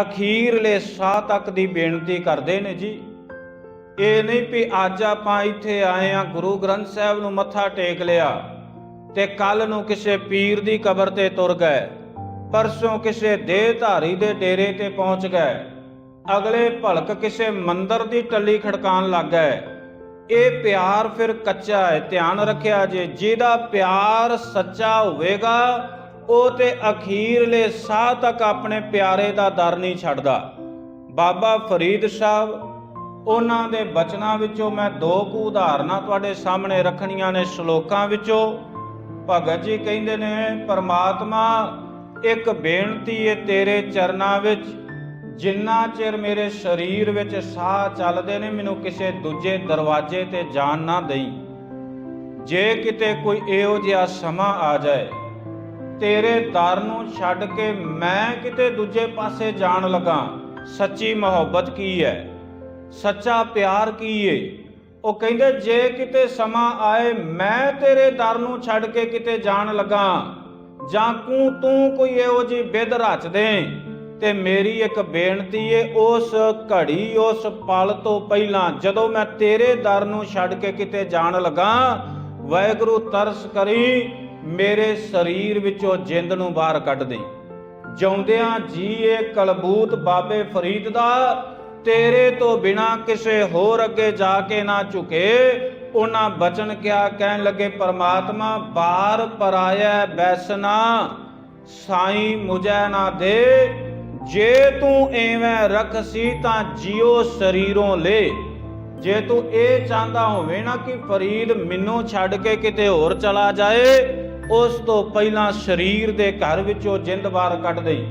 ਅਖੀਰਲੇ ਸਾਹ ਤੱਕ ਦੀ ਬੇਨਤੀ ਕਰਦੇ ਨੇ ਜੀ। ਇਹ ਨਹੀਂ ਵੀ ਅੱਜ ਆਪਾਂ ਇੱਥੇ ਆਏ ਆ ਗੁਰੂ ਗ੍ਰੰਥ ਸਾਹਿਬ ਨੂੰ ਮੱਥਾ ਟੇਕ ਲਿਆ ਤੇ ਕੱਲ ਨੂੰ ਕਿਸੇ ਪੀਰ ਦੀ ਕਬਰ ਤੇ ਤੁਰ ਗਏ, ਪਰਸੋਂ ਕਿਸੇ ਦੇਹ ਧਾਰੀ ਦੇ ਡੇਰੇ ਤੇ ਪਹੁੰਚ ਗਏ, ਅਗਲੇ ਭਲਕ ਕਿਸੇ ਮੰਦਰ ਦੀ ਟੱਲੀ ਖੜਕਾਣ ਲੱਗ ਗਏ। ਇਹ ਪਿਆਰ ਫਿਰ ਕੱਚਾ ਹੈ, ਧਿਆਨ ਰੱਖਿਆ ਜੇ, ਜਿਹਦਾ ਪਿਆਰ ਸੱਚਾ ਹੋਵੇਗਾ ਉਹ ਤੇ ਅਖੀਰਲੇ ਸਾਹ ਤੱਕ ਆਪਣੇ ਪਿਆਰੇ ਦਾ ਦਰ ਨਹੀਂ ਛੱਡਦਾ। ਬਾਬਾ ਫਰੀਦ ਸਾਹਿਬ, ਉਹਨਾਂ ਦੇ ਬਚਨਾਂ ਵਿੱਚੋਂ ਮੈਂ ਦੋ ਕੁ ਉਦਾਹਰਨਾਂ ਤੁਹਾਡੇ ਸਾਹਮਣੇ ਰੱਖਣੀਆਂ ਨੇ ਸ਼ਲੋਕਾਂ ਵਿੱਚੋਂ। ਭਗਤ ਜੀ ਕਹਿੰਦੇ ਨੇ, ਪਰਮਾਤਮਾ, ਇੱਕ ਬੇਨਤੀ ਏ ਤੇਰੇ ਚਰਨਾਂ ਵਿੱਚ। ਜਿੰਨਾ ਚਿਰ ਮੇਰੇ ਸਰੀਰ ਵਿੱਚ ਸਾਹ ਚੱਲਦੇ ਨੇ, ਮੈਨੂੰ ਕਿਸੇ ਦੂਜੇ ਦਰਵਾਜ਼ੇ ਤੇ ਜਾਣ ਨਾ ਦੇਈ। ਜੇ ਕਿਤੇ ਕੋਈ ਇਹੋ ਜਿਹਾ ਸਮਾਂ ਆ ਜਾਏ ਤੇਰੇ ਦਰ ਨੂੰ ਛੱਡ ਕੇ ਮੈਂ ਕਿਤੇ ਦੂਜੇ ਪਾਸੇ ਜਾਣ ਲੱਗਾ, ਸੱਚੀ ਮੁਹੱਬਤ ਕੀ ਹੈ ਸੱਚਾ ਪਿਆਰ ਕੀ ਏ? ਉਹ ਕਹਿੰਦੇ, ਜੇ ਕਿਤੇ ਸਮਾਂ ਆਏ, ਮੈਂ ਤੇਰੇ ਦਰ ਨੂੰ ਛੱਡ ਕੇ ਕਿਤੇ ਜਾਣ ਲੱਗਾ। ਜਾਂ ਕੂ ਤੂੰ ਕੋਈ ਇਹੋ ਜੀ ਬਿਦ ਰਚ ਦੇ? ਤੇ ਮੇਰੀ ਇੱਕ ਬੇਨਤੀ ਏ, ਉਸ ਘੜੀ, ਉਸ ਪਲ ਤੋਂ ਪਹਿਲਾਂ ਜਦੋਂ ਮੈਂ ਤੇਰੇ ਦਰ ਨੂੰ ਛੱਡ ਕੇ ਕਿਤੇ ਜਾਣ ਲੱਗਾ, ਵਾਹਿਗੁਰੂ ਤਰਸ ਕਰੀ ਮੇਰੇ ਸਰੀਰ ਵਿੱਚੋਂ ਜਿੰਦ ਨੂੰ ਬਾਹਰ ਕੱਢ ਦੇ ਜਿਉਂਦਿਆਂ ਜੀ ਇਹ ਕਲਬੂਤ ਬਾਬੇ ਫਰੀਦ ਦਾ, ਤੇਰੇ ਤੋਂ ਬਿਨਾ ਕਿਸੇ ਹੋਰ ਅੱਗੇ ਜਾ ਕੇ ਨਾ ਝੁਕੇ। ਉਹਨਾਂ ਬਚਨ ਕਿਆ ਕਹਿਣ ਲੱਗੇ, ਪਰਮਾਤਮਾ, ਬਾਰ ਪਰਾਇਆ ਬੈਸਨਾ ਸਾਈ ਮੁਝੈ ਨਾ ਦੇ। ਜੇ ਤੂੰ ਐਵੇਂ ਰਖਸੀ ਤਾਂ ਜਿਉ ਸਰੀਰੋਂ ਲੈ। ਜੇ ਤੂੰ ਇਹ ਚਾਹੁੰਦਾ ਹੋਵੇ ਨਾ ਕਿ ਫਰੀਦ ਮੈਨੂੰ ਛੱਡ ਕੇ ਕਿਤੇ ਹੋਰ ਚਲਾ ਜਾਏ ਉਸ ਤੋਂ ਪਹਿਲਾਂ ਸਰੀਰ ਦੇ ਘਰ ਵਿੱਚੋਂ ਜਿੰਦ ਬਾਹਰ ਕੱਢ ਦੇਈ।